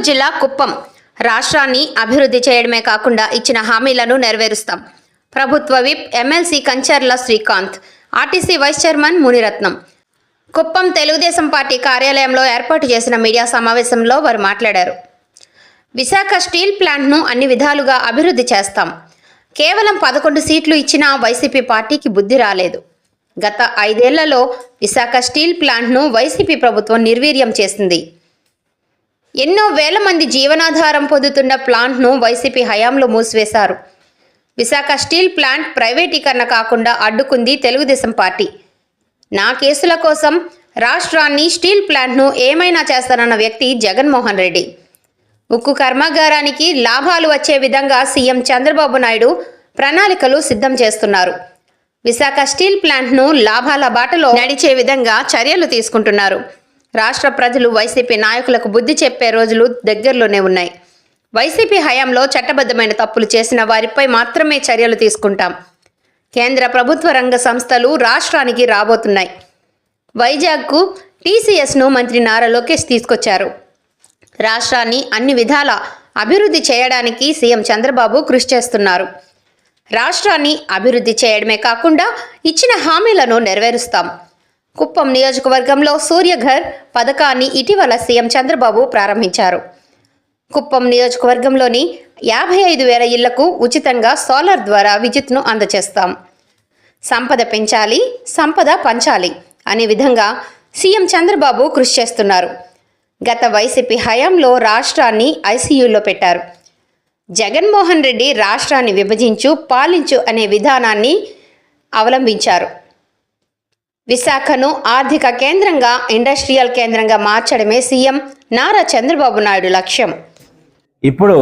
గుంటూరు జిల్లా కుప్పం. రాష్ట్రాన్ని అభివృద్ధి చేయడమే కాకుండా ఇచ్చిన హామీలను నెరవేరుస్తాం. ప్రభుత్వ whip MLC Kancharla Srikanth RTC vice chairman Muniratnam. Kuppam Telugu Desam party కార్యాలయంలో ఏర్పాటు చేసిన మీడియా సమావేశంలో వారు మాట్లాడారు. విశాఖ స్టీల్ ప్లాంట్ను అన్ని విధాలుగా అభివృద్ధి చేస్తాం. కేవలం పదకొండు సీట్లు ఇచ్చిన వైసీపీ పార్టీకి బుద్ధి రాలేదు. గత ఐదేళ్ళలో విశాఖ స్టీల్ ప్లాంట్ను వైసీపీ ప్రభుత్వం నిర్వీర్యం చేసింది. ఎన్నో వేల మంది జీవనాధారం పొందుతున్న ప్లాంట్ను వైసీపీ హయాంలో మూసివేశారు. విశాఖ స్టీల్ ప్లాంట్ ప్రైవేటీకరణ కాకుండా అడ్డుకుంది తెలుగుదేశం పార్టీ. నా కేసుల కోసం రాష్ట్రాన్ని స్టీల్ ప్లాంట్ను ఏమైనా చేస్తానన్న వ్యక్తి జగన్మోహన్ రెడ్డి. ఉక్కు కర్మాగారానికి లాభాలు వచ్చే విధంగా సీఎం చంద్రబాబు నాయుడు ప్రణాళికలు సిద్ధం చేస్తున్నారు. విశాఖ స్టీల్ ప్లాంట్ను లాభాల బాటలో నడిచే విధంగా చర్యలు తీసుకుంటున్నారు. రాష్ట్ర ప్రజలు వైసీపీ నాయకులకు బుద్ధి చెప్పే రోజులు దగ్గరలోనే ఉన్నాయి. వైసీపీ హయాంలో చట్టబద్ధమైన తప్పులు చేసిన వారిపై మాత్రమే చర్యలు తీసుకుంటాం. కేంద్ర ప్రభుత్వ రంగ సంస్థలు రాష్ట్రానికి రాబోతున్నాయి. వైజాగ్కు టీసీఎస్ను మంత్రి నారా లోకేష్ తీసుకొచ్చారు. రాష్ట్రాన్ని అన్ని విధాల అభివృద్ధి చేయడానికి సీఎం చంద్రబాబు కృషి చేస్తున్నారు. రాష్ట్రాన్ని అభివృద్ధి చేయడమే కాకుండా ఇచ్చిన హామీలను నెరవేరుస్తాం. కుప్పం నియోజకవర్గంలో సూర్యఘర్ పథకాన్ని ఇటీవల సీఎం చంద్రబాబు ప్రారంభించారు. కుప్పం నియోజకవర్గంలోని యాభై ఐదు వేల ఇళ్ళకు ఉచితంగా సోలార్ ద్వారా విద్యుత్ను అందజేస్తాం సంపద పెంచాలి సంపద పంచాలి అనే విధంగా సీఎం చంద్రబాబు కృషి చేస్తున్నారు. గత వైసీపీ హయాంలో రాష్ట్రాన్ని ఐసీయూలో పెట్టారు. జగన్మోహన్ రెడ్డి రాష్ట్రాన్ని విభజించు పాలించు అనే విధానాన్ని అవలంబించారు. విశాఖను ఆర్థిక కేంద్రంగా ఇండస్ట్రియల్ కేంద్రంగా మార్చడమే సీఎం నారా చంద్రబాబు నాయుడు లక్ష్యం. ఇప్పుడు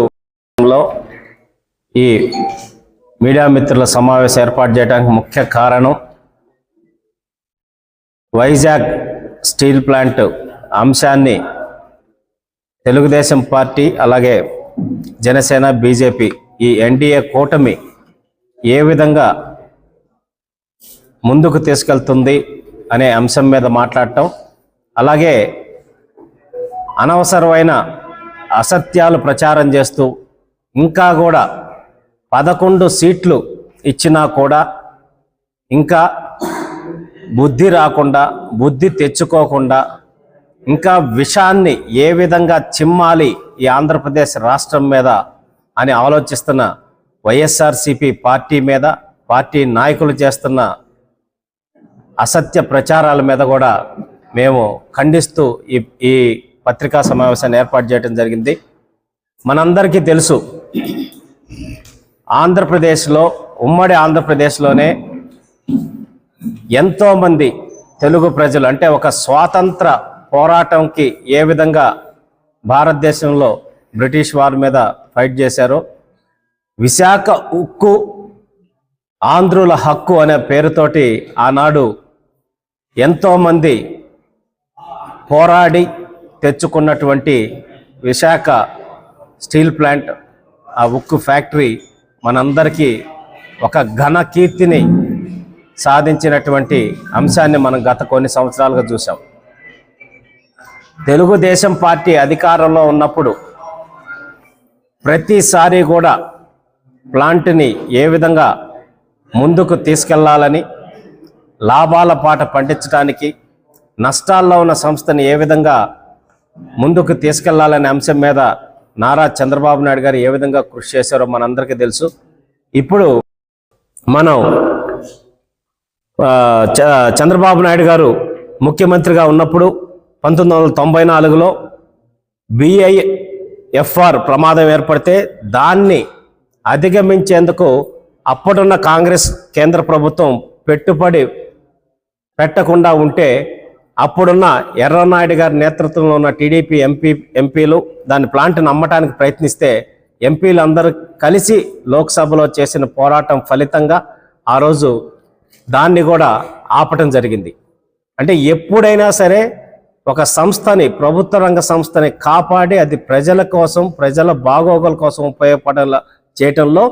ఈ మీడియా మిత్రుల సమావేశం ఏర్పాటు చేయడానికి ముఖ్య కారణం వైజాగ్ స్టీల్ ప్లాంట్ అంశాన్ని తెలుగుదేశం పార్టీ అలాగే జనసేన బీజేపీ ఈ ఎన్డీఏ కూటమి ఏ విధంగా ముందుకు తీసుకెళ్తుంది అనే అంశం మీద మాట్లాడటం. అలాగే అనవసరమైన అసత్యాలు ప్రచారం చేస్తూ ఇంకా కూడా పదకొండు సీట్లు ఇచ్చినా కూడా ఇంకా బుద్ధి రాకుండా బుద్ధి తెచ్చుకోకుండా ఇంకా విషాన్ని ఏ విధంగా చిమ్మాలి ఈ ఆంధ్రప్రదేశ్ రాష్ట్రం మీద అని ఆలోచిస్తున్న వైఎస్ఆర్సిపి పార్టీ మీద పార్టీ నాయకులు చేస్తున్న అసత్య ప్రచారాల మీద కూడా మేము ఖండిస్తూ ఈ ఈ పత్రికా సమావేశాన్ని ఏర్పాటు చేయడం జరిగింది. మనందరికీ తెలుసు ఆంధ్రప్రదేశ్లో ఉమ్మడి ఆంధ్రప్రదేశ్లోనే ఎంతోమంది తెలుగు ప్రజలు అంటే ఒక స్వాతంత్ర పోరాటంకి ఏ విధంగా భారతదేశంలో బ్రిటిష్ వారి మీద ఫైట్ చేశారో విశాఖ ఉక్కు ఆంధ్రుల హక్కు అనే పేరుతోటి ఆనాడు ఎంతోమంది పోరాడి తెచ్చుకున్నటువంటి విశాఖ స్టీల్ ప్లాంట్ ఆ ఉక్కు ఫ్యాక్టరీ మనందరికీ ఒక ఘన కీర్తిని సాధించినటువంటి అంశాన్ని మనం గత కొన్ని సంవత్సరాలుగా చూసాం తెలుగుదేశం పార్టీ అధికారంలో ఉన్నప్పుడు ప్రతిసారి కూడా ప్లాంట్ని ఏ విధంగా ముందుకు తీసుకెళ్ళాలని లాభాల పాట పండించడానికి నష్టాల్లో ఉన్న సంస్థని ఏ విధంగా ముందుకు తీసుకెళ్ళాలనే అంశం మీద నారా చంద్రబాబు నాయుడు గారు ఏ విధంగా కృషి చేశారో మనందరికీ తెలుసు. ఇప్పుడు మనం చ- చంద్రబాబు నాయుడు గారు ముఖ్యమంత్రిగా ఉన్నప్పుడు పంతొమ్మిది వందల తొంభై నాలుగులో బిఐఎఫ్ఆర్ ప్రమాదం ఏర్పడితే దాన్ని అధిగమించేందుకు అప్పటున్న కాంగ్రెస్ కేంద్ర ప్రభుత్వం పెట్టుబడి పెట్టకుండా ఉంటే అప్పుడున్న ఎర్రనాయుడు గారి నేతృత్వంలో ఉన్న టీడీపీ ఎంపీ ఎంపీలు దాని ప్లాంట్ను అమ్మటానికి ప్రయత్నిస్తే ఎంపీలు అందరూ కలిసి లోక్సభలో చేసిన పోరాటం ఫలితంగా ఆ రోజు దాన్ని కూడా ఆపటం జరిగింది. అంటే ఎప్పుడైనా సరే ఒక సంస్థని ప్రభుత్వ రంగ సంస్థని కాపాడి అది ప్రజల కోసం ప్రజల బాగోగుల కోసం ఉపయోగపడేలా చేయటంలో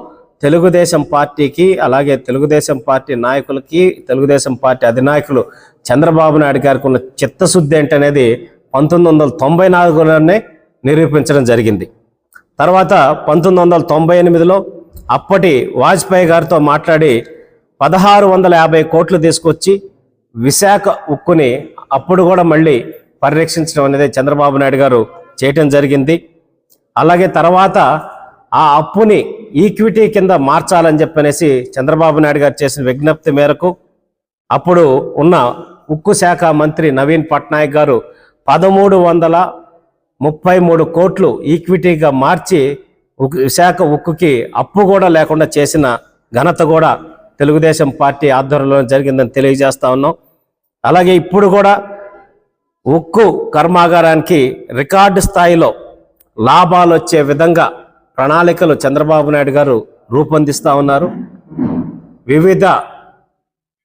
తెలుగుదేశం పార్టీకి అలాగే తెలుగుదేశం పార్టీ నాయకులకి తెలుగుదేశం పార్టీ అధినాయకులు చంద్రబాబు నాయుడు గారికి ఉన్న చిత్తశుద్ధి ఏంటనేది పంతొమ్మిది వందల తొంభై నాలుగులోనే నిరూపించడం జరిగింది. తర్వాత పంతొమ్మిది వందల తొంభై ఎనిమిదిలో అప్పటి వాజ్పేయి గారితో మాట్లాడి పదహారు వందల యాభై కోట్లు తీసుకొచ్చి విశాఖ ఉక్కుని అప్పుడు కూడా మళ్ళీ పరిరక్షించడం అనేది చంద్రబాబు నాయుడు గారు చేయటం జరిగింది. అలాగే తర్వాత ఆ అప్పుని ఈక్విటీ కింద మార్చాలని చెప్పనేసి చంద్రబాబు నాయుడు గారు చేసిన విజ్ఞప్తి మేరకు అప్పుడు ఉన్న ఉక్కు శాఖ మంత్రి నవీన్ పట్నాయక్ గారు పదమూడు వందల ముప్పై మూడు కోట్లు ఈక్విటీగా మార్చి ఉక్కు- విశాఖ ఉక్కుకి అప్పు కూడా లేకుండా చేసిన ఘనత కూడా తెలుగుదేశం పార్టీ ఆధ్వర్యంలో జరిగిందని తెలియజేస్తా ఉన్నాం. అలాగే ఇప్పుడు కూడా ఉక్కు కర్మాగారానికి రికార్డు స్థాయిలో లాభాలు వచ్చే విధంగా ప్రణాళికలు చంద్రబాబు నాయుడు గారు రూపొందిస్తూ ఉన్నారు. వివిధ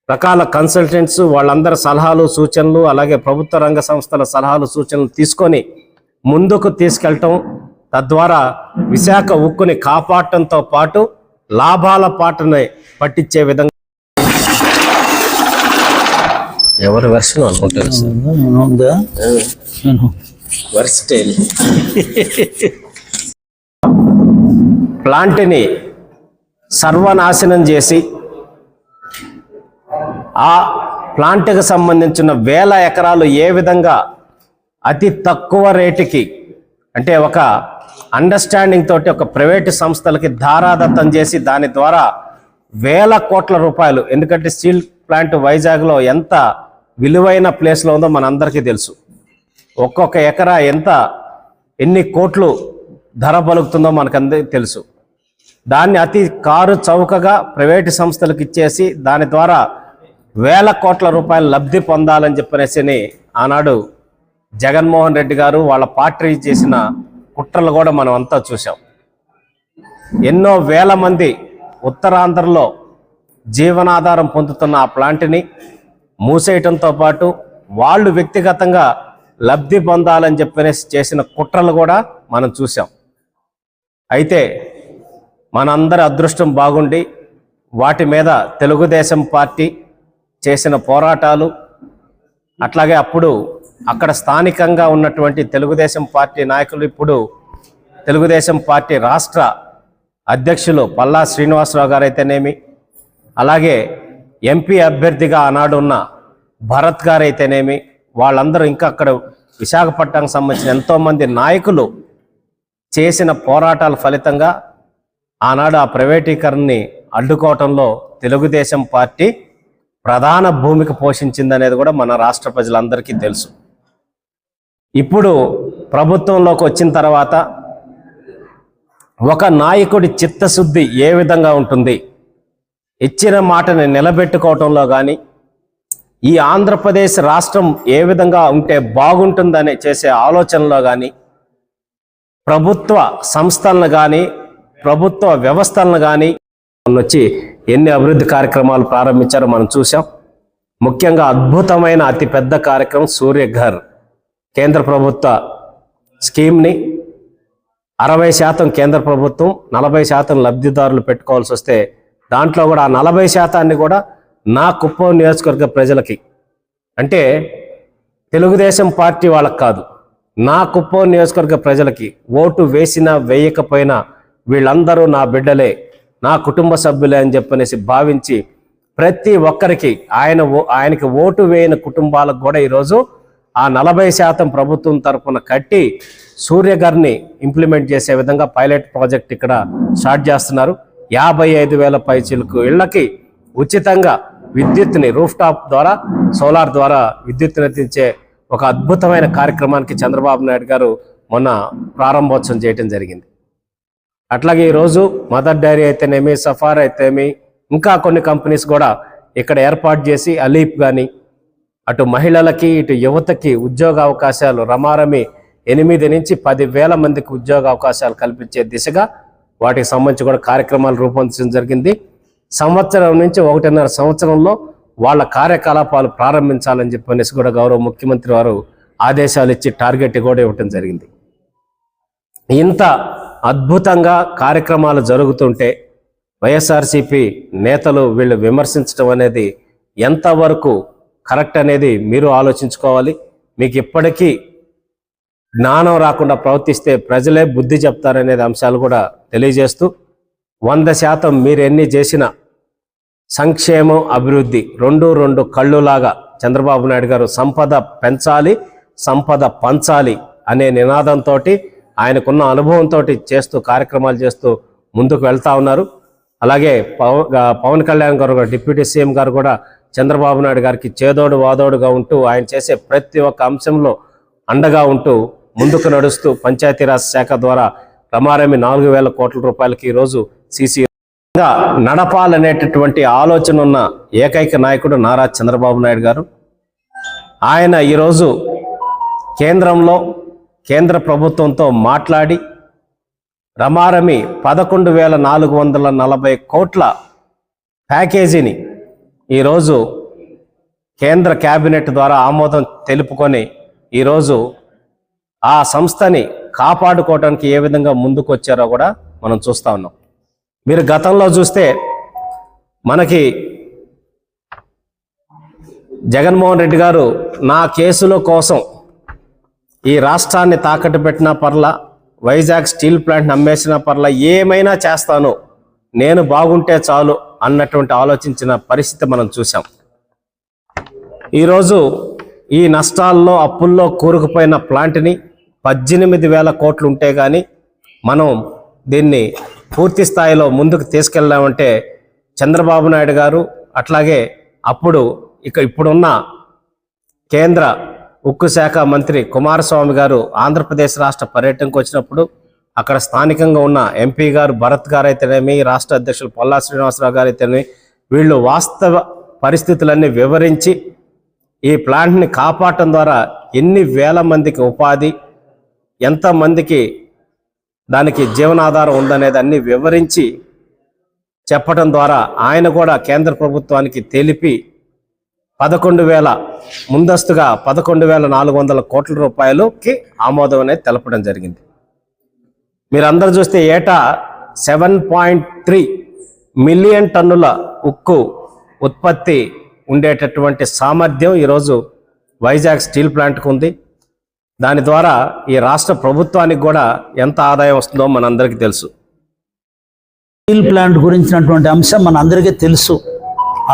రకాల కన్సల్టెంట్స్ వాళ్ళందరి సలహాలు సూచనలు అలాగే ప్రభుత్వ రంగ సంస్థల సలహాలు సూచనలు తీసుకొని ముందుకు తీసుకెళ్ళటం తద్వారా విశాఖ ఉక్కుని కాపాడటంతో పాటు లాభాల పాటని పట్టించే విధంగా ఎవరి వెర్షన్ అనుకుంటారు సార్? ప్లాంట్ని సర్వనాశనం చేసి ఆ ప్లాంట్కి సంబంధించిన వేల ఎకరాలు ఏ విధంగా అతి తక్కువ రేటుకి అంటే ఒక అండర్స్టాండింగ్ తోటి ఒక ప్రైవేటు సంస్థలకి ధారాదత్తం చేసి దాని ద్వారా వేల కోట్ల రూపాయలు ఎందుకంటే స్టీల్ ప్లాంట్ వైజాగ్లో ఎంత విలువైన ప్లేస్లో ఉందో మనందరికీ తెలుసు. ఒక్కొక్క ఎకరా ఎంత ఎన్ని కోట్లు ధర పలుకుతుందో మనకందరికీ తెలుసు. దాన్ని అతి కారు చౌకగా ప్రైవేటు సంస్థలకు ఇచ్చేసి దాని ద్వారా వేల కోట్ల రూపాయలు లబ్ధి పొందాలని చెప్పనేసి ఆనాడు జగన్మోహన్ రెడ్డి గారు వాళ్ళ పార్టీ చేసిన కుట్రలు కూడా మనం అంతా చూసాం ఎన్నో వేల మంది ఉత్తరాంధ్రలో జీవనాధారం పొందుతున్న ఆ ప్లాంట్ని మూసేయటంతో పాటు వాళ్ళు వ్యక్తిగతంగా లబ్ధి పొందాలని చెప్పనేసి చేసిన కుట్రలు కూడా మనం చూసాం అయితే మనందరి అదృష్టం బాగుండి వాటి మీద తెలుగుదేశం పార్టీ చేసిన పోరాటాలు అట్లాగే అప్పుడు అక్కడ స్థానికంగా ఉన్నటువంటి తెలుగుదేశం పార్టీ నాయకులు ఇప్పుడు తెలుగుదేశం పార్టీ రాష్ట్ర అధ్యక్షులు పల్లా శ్రీనివాసరావు గారైతేనేమి అలాగే ఎంపీ అభ్యర్థిగా ఆనాడు ఉన్న భరత్ గారైతేనేమి వాళ్ళందరూ ఇంకా అక్కడ విశాఖపట్నంకి సంబంధించిన ఎంతోమంది నాయకులు చేసిన పోరాటాల ఫలితంగా ఆనాడు ఆ ప్రైవేటీకరణని అడ్డుకోవటంలో తెలుగుదేశం పార్టీ ప్రధాన భూమిక పోషించిందనేది కూడా మన రాష్ట్ర ప్రజలందరికీ తెలుసు. ఇప్పుడు ప్రభుత్వంలోకి వచ్చిన తర్వాత ఒక నాయకుడి చిత్తశుద్ధి ఏ విధంగా ఉంటుంది? ఇచ్చిన మాటని నిలబెట్టుకోవటంలో కానీ ఈ ఆంధ్రప్రదేశ్ రాష్ట్రం ఏ విధంగా ఉంటే బాగుంటుందని చేసే ఆలోచనలో కానీ ప్రభుత్వ సంస్థలను కానీ ప్రభుత్వ వ్యవస్థలను కానీ వచ్చి ఎన్ని అభివృద్ధి కార్యక్రమాలు ప్రారంభించారో మనం చూసాం ముఖ్యంగా అద్భుతమైన అతిపెద్ద కార్యక్రమం సూర్యఘర్. కేంద్ర ప్రభుత్వ స్కీమ్ని అరవై శాతం కేంద్ర ప్రభుత్వం నలభై శాతం లబ్ధిదారులు పెట్టుకోవాల్సి వస్తే దాంట్లో కూడా ఆ నలభై శాతాన్ని కూడా నా కుప్పం నియోజకవర్గ ప్రజలకి. అంటే తెలుగుదేశం పార్టీ వాళ్ళకి కాదు. నా కుప్పం నియోజకవర్గ ప్రజలకి ఓటు వేసినా వేయకపోయినా వీళ్ళందరూ నా బిడ్డలే నా కుటుంబ సభ్యులే అని చెప్పనేసి భావించి ప్రతి ఒక్కరికి ఆయన ఓ- ఆయనకి ఓటు వేయని కుటుంబాలకు కూడా ఈరోజు ఆ నలభై శాతం ప్రభుత్వం తరఫున కట్టి సూర్యగర్ని ఇంప్లిమెంట్ చేసే విధంగా పైలట్ ప్రాజెక్ట్ ఇక్కడ స్టార్ట్ చేస్తున్నారు. యాభై ఐదు వేల పైచీలకు ఇళ్ళకి ఉచితంగా విద్యుత్ని రూఫ్ టాప్ ద్వారా సోలార్ ద్వారా విద్యుత్తుని అందించే ఒక అద్భుతమైన కార్యక్రమానికి చంద్రబాబు నాయుడు గారు మొన్న ప్రారంభోత్సవం చేయటం జరిగింది. అట్లాగే ఈరోజు మదర్ డైరీ అయితేనేమి సఫార్ అయితేమి ఇంకా కొన్ని కంపెనీస్ కూడా ఇక్కడ ఏర్పాటు చేసి అలీప్ కానీ అటు మహిళలకి ఇటు యువతకి ఉద్యోగ అవకాశాలు రమారమి ఎనిమిది నుంచి పది వేల మందికి ఉద్యోగ అవకాశాలు కల్పించే దిశగా వాటికి సంబంధించి కూడా కార్యక్రమాలు రూపొందించడం జరిగింది. సంవత్సరం నుంచి ఒకటిన్నర సంవత్సరంలో వాళ్ళ కార్యకలాపాలు ప్రారంభించాలని చెప్పనేసి కూడా గౌరవ ముఖ్యమంత్రి వారు ఆదేశాలు ఇచ్చి టార్గెట్ కూడా ఇవ్వటం జరిగింది. ఇంత అద్భుతంగా కార్యక్రమాలు జరుగుతుంటే వైఎస్ఆర్సిపి నేతలు వీళ్ళు విమర్శించడం అనేది ఎంతవరకు కరెక్ట్ అనేది మీరు ఆలోచించుకోవాలి. మీకు ఇప్పటికీ జ్ఞానం రాకుండా ప్రవర్తిస్తే ప్రజలే బుద్ధి చెప్తారనేది అంశాలు కూడా తెలియజేస్తూ వంద శాతం మీరు ఎన్ని చేసిన సంక్షేమం అభివృద్ధి రెండు రెండు కళ్ళులాగా చంద్రబాబు నాయుడు గారు సంపద పెంచాలి సంపద పంచాలి అనే నినాదంతో ఆయనకున్న అనుభవంతో చేస్తూ కార్యక్రమాలు చేస్తూ ముందుకు వెళ్తా ఉన్నారు. అలాగే పవన్ పవన్ కళ్యాణ్ గారు డిప్యూటీ సీఎం గారు కూడా చంద్రబాబు నాయుడు గారికి చేదోడు వాదోడుగా ఉంటూ ఆయన చేసే ప్రతి ఒక్క అంశంలో అండగా ఉంటూ ముందుకు నడుస్తూ పంచాయతీరాజ్ శాఖ ద్వారా రమారమి నాలుగు వేల కోట్ల రూపాయలకి ఈరోజు సీసీ నడపాలనేటటువంటి ఆలోచన ఉన్న ఏకైక నాయకుడు నారా చంద్రబాబు నాయుడు గారు. ఆయన ఈరోజు కేంద్రంలో కేంద్ర ప్రభుత్వంతో మాట్లాడి రమారమి పదకొండు వేల నాలుగు వందల నలభై కోట్ల ప్యాకేజీని ఈరోజు కేంద్ర క్యాబినెట్ ద్వారా ఆమోదం తెలుపుకొని ఈరోజు ఆ సంస్థని కాపాడుకోవడానికి ఏ విధంగా ముందుకు వచ్చారో కూడా మనం చూస్తా ఉన్నాం. మీరు గతంలో చూస్తే మనకి జగన్మోహన్ రెడ్డి గారు నా కేసుల కోసం ఈ రాష్ట్రాన్ని తాకట్టు పెట్టినా పర్లా వైజాగ్ స్టీల్ ప్లాంట్ని అమ్మేసిన పర్లా ఏమైనా చేస్తాను నేను బాగుంటే చాలు అన్నటువంటి ఆలోచించిన పరిస్థితి మనం చూసాం ఈరోజు ఈ నష్టాల్లో అప్పుల్లో కూరుకుపోయిన ప్లాంట్ని పద్దెనిమిది వేల కోట్లు ఉంటే కానీ మనం దీన్ని పూర్తి స్థాయిలో ముందుకు తీసుకెళ్ళామంటే చంద్రబాబు నాయుడు గారు అట్లాగే అప్పుడు ఇక ఇప్పుడున్న కేంద్ర ఉక్కు శాఖ మంత్రి కుమారస్వామి గారు ఆంధ్రప్రదేశ్ రాష్ట్ర పర్యటనకు వచ్చినప్పుడు అక్కడ స్థానికంగా ఉన్న ఎంపీ గారు భరత్ గారు అయితేనేమి రాష్ట్ర అధ్యక్షులు పొల్లా శ్రీనివాసరావు గారు అయితేనేమి వీళ్ళు వాస్తవ పరిస్థితులన్నీ వివరించి ఈ ప్లాంట్ని కాపాడటం ద్వారా ఎన్ని వేల మందికి ఉపాధి ఎంతమందికి దానికి జీవనాధారం ఉందనేది అన్ని వివరించి చెప్పడం ద్వారా ఆయన కూడా కేంద్ర ప్రభుత్వానికి తెలిపి పదకొండు వేల ముందస్తుగా పదకొండు వేల నాలుగు వందల కోట్ల రూపాయలుకి ఆమోదం అనేది తెలపడం జరిగింది. మీరందరూ చూస్తే ఏటా సెవెన్ పాయింట్ త్రీ మిలియన్ టన్నుల ఉక్కు ఉత్పత్తి ఉండేటటువంటి సామర్థ్యం ఈరోజు వైజాగ్ స్టీల్ ప్లాంట్కు ఉంది. దాని ద్వారా ఈ రాష్ట్ర ప్రభుత్వానికి కూడా ఎంత ఆదాయం వస్తుందో మనందరికీ తెలుసు. స్టీల్ ప్లాంట్ గురించినటువంటి అంశం మన అందరికీ తెలుసు.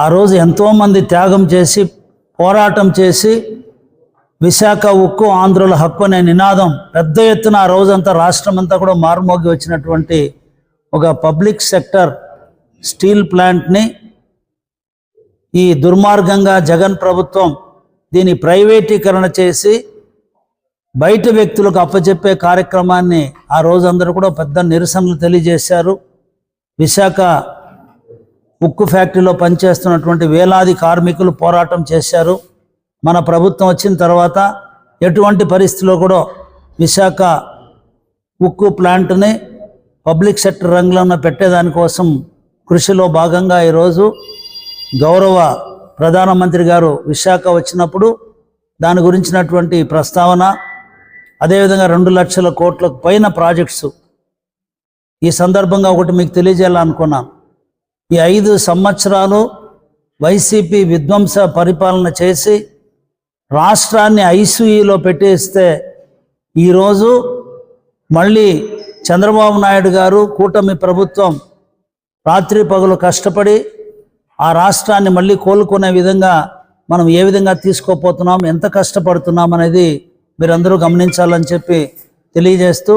ఆ రోజు ఎంతోమంది త్యాగం చేసి పోరాటం చేసి విశాఖ ఉక్కు ఆంధ్రుల హక్కు అనే నినాదం పెద్ద ఎత్తున ఆ రోజంతా రాష్ట్రం అంతా కూడా మారుమోగి వచ్చినటువంటి ఒక పబ్లిక్ సెక్టర్ స్టీల్ ప్లాంట్ని ఈ దుర్మార్గంగా జగన్ ప్రభుత్వం దీని ప్రైవేటీకరణ చేసి బయట వ్యక్తులకు అప్పచెప్పే కార్యక్రమాన్ని ఆ రోజు అందరూ కూడా పెద్ద నిరసనలు తెలియజేశారు. విశాఖ ఉక్కు ఫ్యాక్టరీలో పనిచేస్తున్నటువంటి వేలాది కార్మికులు పోరాటం చేశారు. మన ప్రభుత్వం వచ్చిన తర్వాత ఎటువంటి పరిస్థితిలో కూడా విశాఖ ఉక్కు ప్లాంట్ని పబ్లిక్ సెక్టర్ రంగంలో పెట్టేదానికోసం కృషిలో భాగంగా ఈరోజు గౌరవ ప్రధానమంత్రి గారు విశాఖ వచ్చినప్పుడు దాని గురించినటువంటి ప్రస్తావన అదేవిధంగా రెండు లక్షల కోట్లకు పైన ప్రాజెక్ట్స్. ఈ సందర్భంగా ఒకటి మీకు తెలియజేయాలనుకున్నాను ఈ ఐదు సంవత్సరాలు వైసీపీ విధ్వంస పరిపాలన చేసి రాష్ట్రాన్ని ఐసీయూలో పెట్టేస్తే ఈరోజు మళ్ళీ చంద్రబాబు నాయుడు గారు కూటమి ప్రభుత్వం రాత్రి పగలు కష్టపడి ఆ రాష్ట్రాన్ని మళ్ళీ కోలుకునే విధంగా మనం ఏ విధంగా తీసుకోపోతున్నాం ఎంత కష్టపడుతున్నాం అనేది మీరందరూ గమనించాలని చెప్పి తెలియజేస్తూ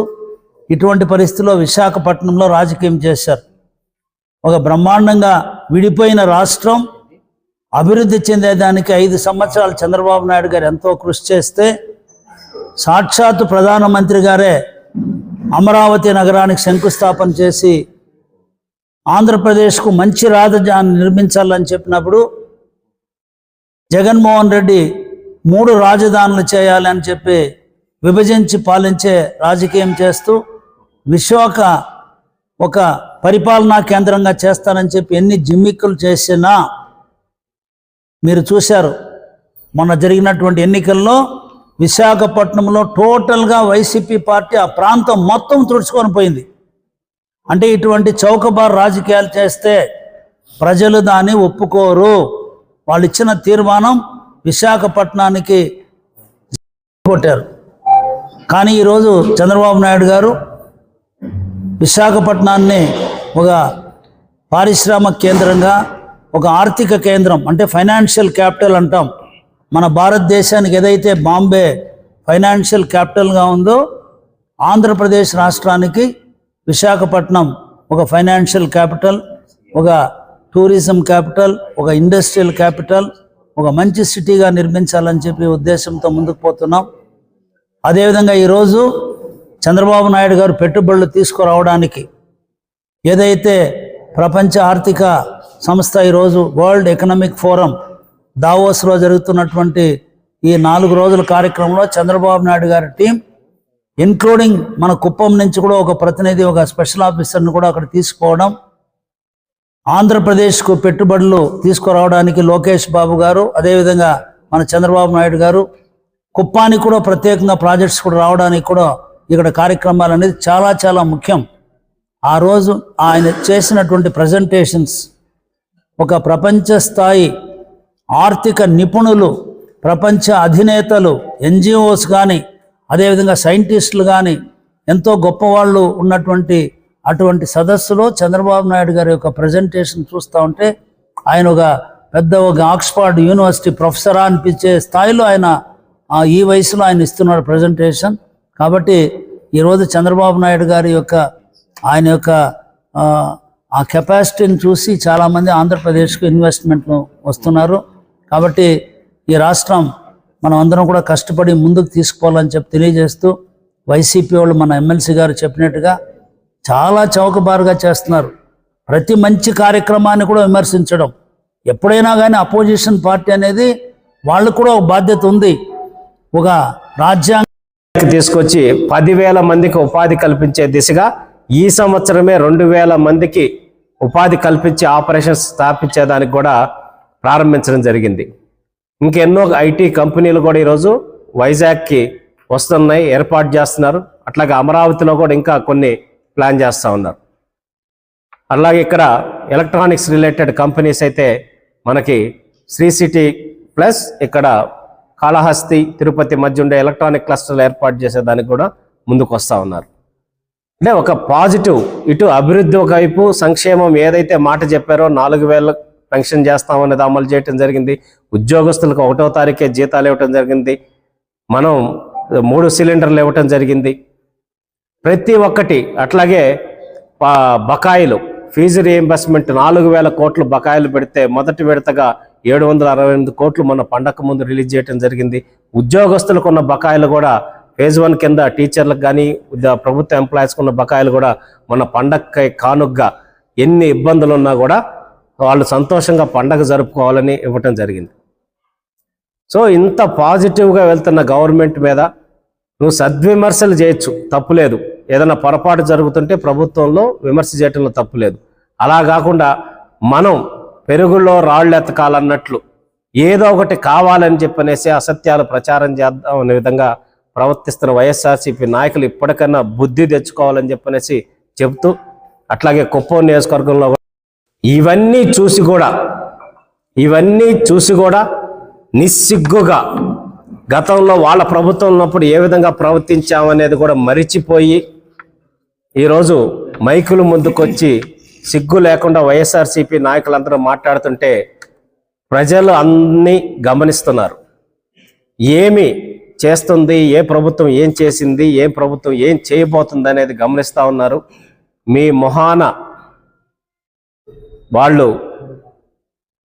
ఇటువంటి పరిస్థితుల్లో విశాఖపట్నంలో రాజకీయం చేశారు. ఒక బ్రహ్మాండంగా విడిపోయిన రాష్ట్రం అభివృద్ధి చెందేదానికి ఐదు సంవత్సరాలు చంద్రబాబు నాయుడు గారు ఎంతో కృషి చేస్తే సాక్షాత్తు ప్రధానమంత్రి గారే అమరావతి నగరానికి శంకుస్థాపన చేసి ఆంధ్రప్రదేశ్కు మంచి రాజధాని నిర్మించాలని చెప్పినప్పుడు జగన్మోహన్ రెడ్డి మూడు రాజధానులు చేయాలని చెప్పి విభజించి పాలించే రాజకీయం చేస్తూ విశాఖ ఒక పరిపాలనా కేంద్రంగా చేస్తానని చెప్పి ఎన్ని జిమ్మిక్కులు చేసినా మీరు చూశారు. మొన్న జరిగినటువంటి ఎన్నికల్లో విశాఖపట్నంలో టోటల్గా వైసీపీ పార్టీ ఆ ప్రాంతం మొత్తం తుడుచుకొని పోయింది. అంటే ఇటువంటి చౌకబార్ రాజకీయాలు చేస్తే ప్రజలు దాన్ని ఒప్పుకోరు. వాళ్ళు ఇచ్చిన తీర్మానం విశాఖపట్నానికి కొట్టారు. కానీ ఈరోజు చంద్రబాబు నాయుడు గారు విశాఖపట్నాన్ని ఒక పారిశ్రామిక కేంద్రంగా ఒక ఆర్థిక కేంద్రం అంటే ఫైనాన్షియల్ క్యాపిటల్ అంటాం. మన భారతదేశానికి ఏదైతే బాంబే ఫైనాన్షియల్ క్యాపిటల్గా ఉందో ఆంధ్రప్రదేశ్ రాష్ట్రానికి విశాఖపట్నం ఒక ఫైనాన్షియల్ క్యాపిటల్ ఒక టూరిజం క్యాపిటల్ ఒక ఇండస్ట్రియల్ క్యాపిటల్ ఒక మంచి సిటీగా నిర్మించాలని చెప్పి ఉద్దేశంతో ముందుకు పోతున్నాం. అదేవిధంగా ఈరోజు చంద్రబాబు నాయుడు గారు పెట్టుబడులు తీసుకురావడానికి ఏదైతే ప్రపంచ ఆర్థిక సంస్థ ఈరోజు వరల్డ్ ఎకనామిక్ ఫోరం దావోస్లో జరుగుతున్నటువంటి ఈ నాలుగు రోజుల కార్యక్రమంలో చంద్రబాబు నాయుడు గారి టీం ఇన్క్లూడింగ్ మన కుప్పం నుంచి కూడా ఒక ప్రతినిధి ఒక స్పెషల్ ఆఫీసర్ని కూడా అక్కడ తీసుకోవడం ఆంధ్రప్రదేశ్కు పెట్టుబడులు తీసుకురావడానికి లోకేష్ బాబు గారు అదేవిధంగా మన చంద్రబాబు నాయుడు గారు కుప్పానికి కూడా ప్రత్యేకంగా ప్రాజెక్ట్స్ కూడా రావడానికి కూడా ఇక్కడ కార్యక్రమాలు అనేది చాలా చాలా ముఖ్యం. ఆ రోజు ఆయన చేసినటువంటి ప్రజెంటేషన్స్ ఒక ప్రపంచ స్థాయి ఆర్థిక నిపుణులు ప్రపంచ అధినేతలు ఎన్జిఓస్ కానీ అదేవిధంగా సైంటిస్టులు కానీ ఎంతో గొప్పవాళ్ళు ఉన్నటువంటి అటువంటి సదస్సులో చంద్రబాబు నాయుడు గారి యొక్క ప్రజెంటేషన్ చూస్తూ ఉంటే ఆయన ఒక పెద్ద ఒక ఆక్స్ఫర్డ్ యూనివర్సిటీ ప్రొఫెసరా అనిపించే స్థాయిలో ఆయన ఈ వయసులో ఆయన ఇస్తున్నాడు ప్రజెంటేషన్ కాబట్టి ఈరోజు చంద్రబాబు నాయుడు గారి యొక్క ఆయన యొక్క ఆ, కెపాసిటీని చూసి చాలామంది ఆంధ్రప్రదేశ్కు ఇన్వెస్ట్మెంట్లు వస్తున్నారు. కాబట్టి ఈ రాష్ట్రం మనం అందరం కూడా కష్టపడి ముందుకు తీసుకోవాలని చెప్పి తెలియజేస్తూ వైసీపీ వాళ్ళు మన ఎమ్మెల్సీ గారు చెప్పినట్టుగా చాలా చౌకబారుగా చేస్తున్నారు. ప్రతి మంచి కార్యక్రమాన్ని కూడా విమర్శించడం. ఎప్పుడైనా కానీ అపోజిషన్ పార్టీ అనేది వాళ్ళకు కూడా ఒక బాధ్యత ఉంది. ఒక రాజ్యాంగ తీసుకొచ్చి పదివేల మందికి ఉపాధి కల్పించే దిశగా ఈ సంవత్సరమే రెండు వేల మందికి ఉపాధి కల్పించి ఆపరేషన్స్ స్థాపించేదానికి కూడా ప్రారంభించడం జరిగింది. ఇంకెన్నో ఐటీ కంపెనీలు కూడా ఈరోజు వైజాగ్కి వస్తున్నాయి ఏర్పాటు చేస్తున్నారు. అట్లాగే అమరావతిలో కూడా ఇంకా కొన్ని ప్లాన్ చేస్తూ ఉన్నారు. అలాగే ఇక్కడ ఎలక్ట్రానిక్స్ రిలేటెడ్ కంపెనీస్ అయితే మనకి శ్రీ సిటీ ప్లస్ ఇక్కడ కాళహస్తి తిరుపతి మధ్య ఉండే ఎలక్ట్రానిక్ క్లస్టర్లు ఏర్పాటు చేసేదానికి కూడా ముందుకు వస్తూ ఉన్నారు. అంటే ఒక పాజిటివ్ ఇటు అభివృద్ధి ఒకవైపు సంక్షేమం ఏదైతే మాట చెప్పారో నాలుగు వేల పెన్షన్ చేస్తామనేది అమలు చేయటం జరిగింది. ఉద్యోగస్తులకు ఒకటో తారీఖే జీతాలు ఇవ్వటం జరిగింది. మనం మూడు సిలిండర్లు ఇవ్వటం జరిగింది. ప్రతి ఒక్కటి అట్లాగే బకాయిలు ఫీజు రీఎంబర్స్మెంట్ నాలుగు వేల కోట్లు బకాయిలు పెడితే మొదటి విడతగా ఏడు వందల అరవై ఎనిమిది కోట్లు మన పండగ ముందు రిలీజ్ చేయడం జరిగింది. ఉద్యోగస్తులకు ఉన్న బకాయిలు కూడా ఫేజ్ వన్ కింద టీచర్లకు కానీ ప్రభుత్వ ఎంప్లాయీస్కి ఉన్న బకాయిలు కూడా మన పండగ కానుగ్గా ఎన్ని ఇబ్బందులు ఉన్నా కూడా వాళ్ళు సంతోషంగా పండగ జరుపుకోవాలని ఇవ్వటం జరిగింది. సో ఇంత పాజిటివ్గా వెళ్తున్న గవర్నమెంట్ మీద నువ్వు సద్విమర్శలు చేయొచ్చు తప్పులేదు ఏదైనా పొరపాటు జరుగుతుంటే ప్రభుత్వంలో విమర్శ చేయటంలో తప్పులేదు అలా కాకుండా మనం పెరుగుల్లో రాళ్ళు ఎతకాలన్నట్లు ఏదో ఒకటి కావాలని చెప్పనేసి అసత్యాలు ప్రచారం చేద్దాం అనే విధంగా ప్రవర్తిస్తున్న వైఎస్ఆర్సీపీ నాయకులు ఇప్పటికైనా బుద్ధి తెచ్చుకోవాలని చెప్పనేసి చెబుతూ అట్లాగే కుప్పం నియోజకవర్గంలో ఇవన్నీ చూసి కూడా ఇవన్నీ చూసి కూడా నిస్సిగ్గుగా గతంలో వాళ్ళ ప్రభుత్వం ఉన్నప్పుడు ఏ విధంగా ప్రవర్తించామనేది కూడా మరిచిపోయి ఈరోజు మైకులు ముందుకొచ్చి సిగ్గు లేకుండా వైఎస్ఆర్సీపీ నాయకులందరూ మాట్లాడుతుంటే ప్రజలు అన్నీ గమనిస్తున్నారు. ఏమి చేస్తుంది ఏ ప్రభుత్వం ఏం చేసింది ఏ ప్రభుత్వం ఏం చేయబోతుంది అనేది గమనిస్తూ ఉన్నారు. మీ మొహాన వాళ్ళు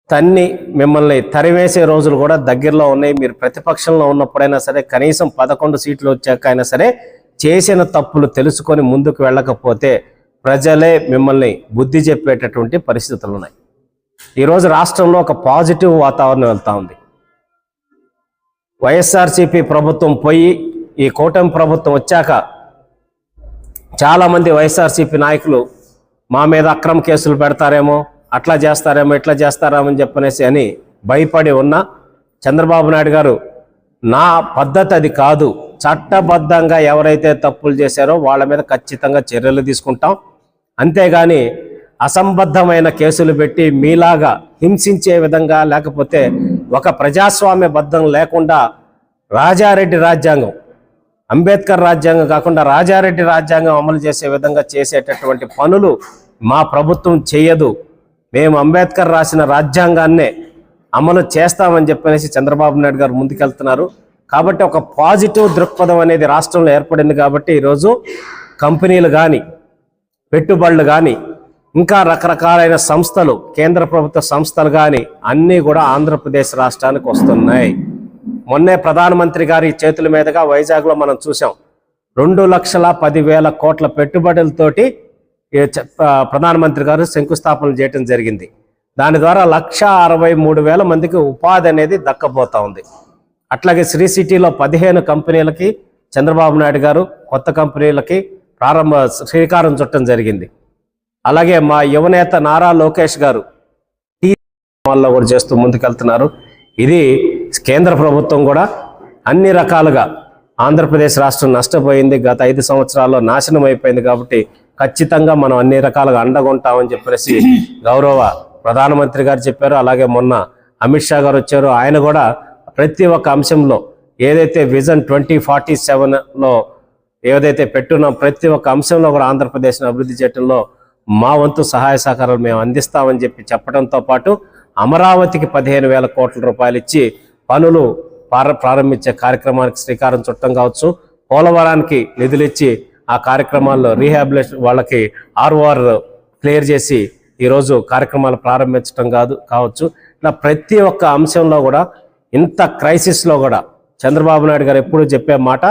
తన్ని మిమ్మల్ని తరివేసే రోజులు కూడా దగ్గరలో ఉన్నాయి. మీరు ప్రతిపక్షంలో ఉన్నప్పుడైనా సరే కనీసం పదకొండు సీట్లు వచ్చాక అయినా సరే చేసిన తప్పులు తెలుసుకొని ముందుకు వెళ్ళకపోతే ప్రజలే మిమ్మల్ని బుద్ధి చెప్పేటటువంటి పరిస్థితులు ఉన్నాయి. ఈరోజు రాష్ట్రంలో ఒక పాజిటివ్ వాతావరణం వెళ్తా ఉంది. వైఎస్ఆర్సీపీ ప్రభుత్వం పోయి ఈ కూటమి ప్రభుత్వం వచ్చాక చాలామంది వైఎస్ఆర్సీపీ నాయకులు మా మీద అక్రమ కేసులు పెడతారేమో అట్లా చేస్తారేమో ఇట్లా చేస్తారేమో అని చెప్పనేసి అని భయపడి ఉన్న చంద్రబాబు నాయుడు గారు నా పద్ధతి అది కాదు. చట్టబద్ధంగా ఎవరైతే తప్పులు చేశారో వాళ్ళ మీద ఖచ్చితంగా చర్యలు తీసుకుంటాం. అంతేగాని అసంబద్ధమైన కేసులు పెట్టి మీలాగా హింసించే విధంగా లేకపోతే ఒక ప్రజాస్వామ్య బద్ధం లేకుండా రాజారెడ్డి రాజ్యాంగం అంబేద్కర్ రాజ్యాంగం కాకుండా రాజారెడ్డి రాజ్యాంగం అమలు చేసే విధంగా చేసేటటువంటి పనులు మా ప్రభుత్వం చేయదు. మేము అంబేద్కర్ రాసిన రాజ్యాంగాన్నే అమలు చేస్తామని చెప్పనేసి చంద్రబాబు నాయుడు గారు ముందుకెళ్తున్నారు. కాబట్టి ఒక పాజిటివ్ దృక్పథం అనేది రాష్ట్రంలో ఏర్పడింది కాబట్టి ఈరోజు కంపెనీలు కానీ పెట్టుబడులు కానీ ఇంకా రకరకాలైన సంస్థలు కేంద్ర ప్రభుత్వ సంస్థలు కానీ అన్నీ కూడా ఆంధ్రప్రదేశ్ రాష్ట్రానికి వస్తున్నాయి. మొన్నే ప్రధానమంత్రి గారి చేతుల మీదుగా వైజాగ్లో మనం చూసాం రెండు లక్షల పదివేల కోట్ల పెట్టుబడులతోటి ప్రధానమంత్రి గారు శంకుస్థాపన చేయటం జరిగింది. దాని ద్వారా లక్ష అరవై మూడు వేల మందికి ఉపాధి అనేది దక్కబోతా ఉంది. అట్లాగే శ్రీ సిటీలో పదిహేను కంపెనీలకి చంద్రబాబు నాయుడు గారు కొత్త కంపెనీలకి ప్రారంభ శ్రీకారం చుట్టడం జరిగింది. అలాగే మా యువనేత నారా లోకేష్ గారు టీ మాల్లో కూడా చేస్తూ ముందుకెళ్తున్నారు. ఇది కేంద్ర ప్రభుత్వం కూడా అన్ని రకాలుగా ఆంధ్రప్రదేశ్ రాష్ట్రం నష్టపోయింది. గత ఐదు సంవత్సరాల్లో నాశనం అయిపోయింది కాబట్టి ఖచ్చితంగా మనం అన్ని రకాలుగా అండగుంటామని చెప్పేసి గౌరవ ప్రధానమంత్రి గారు చెప్పారు. అలాగే మొన్న అమిత్ షా గారు వచ్చారు. ఆయన కూడా ప్రతి ఒక్క అంశంలో ఏదైతే విజన్ ట్వంటీ ఫార్టీ సెవెన్లో ఏదైతే పెట్టున్నాం ప్రతి ఒక్క అంశంలో కూడా ఆంధ్రప్రదేశ్ను అభివృద్ధి చేయడంలో మా వంతు సహాయ సహకారాలు మేము అందిస్తామని చెప్పి చెప్పడంతో పాటు అమరావతికి పదిహేను వేల కోట్ల రూపాయలు ఇచ్చి పనులు ప్రారంభించే కార్యక్రమానికి శ్రీకారం చుట్టం కావచ్చు. పోలవరానికి నిధులు ఇచ్చి ఆ కార్యక్రమాల్లో రీహాబిలేషన్ వాళ్ళకి ఆర్ఓఆర్ క్లియర్ చేసి ఈరోజు కార్యక్రమాలు ప్రారంభించడం కాదు కావచ్చు. ఇట్లా ప్రతి ఒక్క అంశంలో కూడా ఇంత క్రైసిస్లో కూడా చంద్రబాబు నాయుడు గారు ఎప్పుడు చెప్పే మాట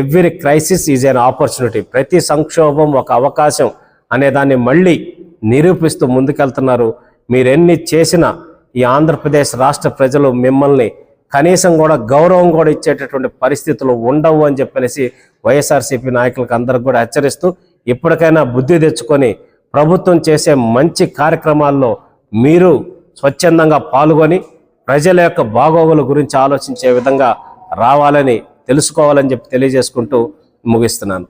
every crisis is an opportunity. ప్రతి సంక్షోభం ఒక అవకాశం అనే దాన్ని మళ్ళీ నిరూపిస్తూ ముందుకెళ్తున్నారు. మీరెన్ని చేసినా ఈ ఆంధ్రప్రదేశ్ రాష్ట్ర ప్రజలు మిమ్మల్ని కనీసం కూడా గౌరవం కూడా ఇచ్చేటటువంటి పరిస్థితులు ఉండవు అని చెప్పనేసి వైఎస్ఆర్సీపీ నాయకులకు అందరికి కూడా హెచ్చరిస్తూ ఇప్పటికైనా బుద్ధి తెచ్చుకొని ప్రభుత్వం చేసే మంచి కార్యక్రమాల్లో మీరు స్వచ్ఛందంగా పాల్గొని ప్రజల యొక్క బాగోగుల గురించి ఆలోచించే విధంగా రావాలని తెలుసుకోవాలని చెప్పి తెలియజేసుకుంటూ ముగిస్తున్నాను.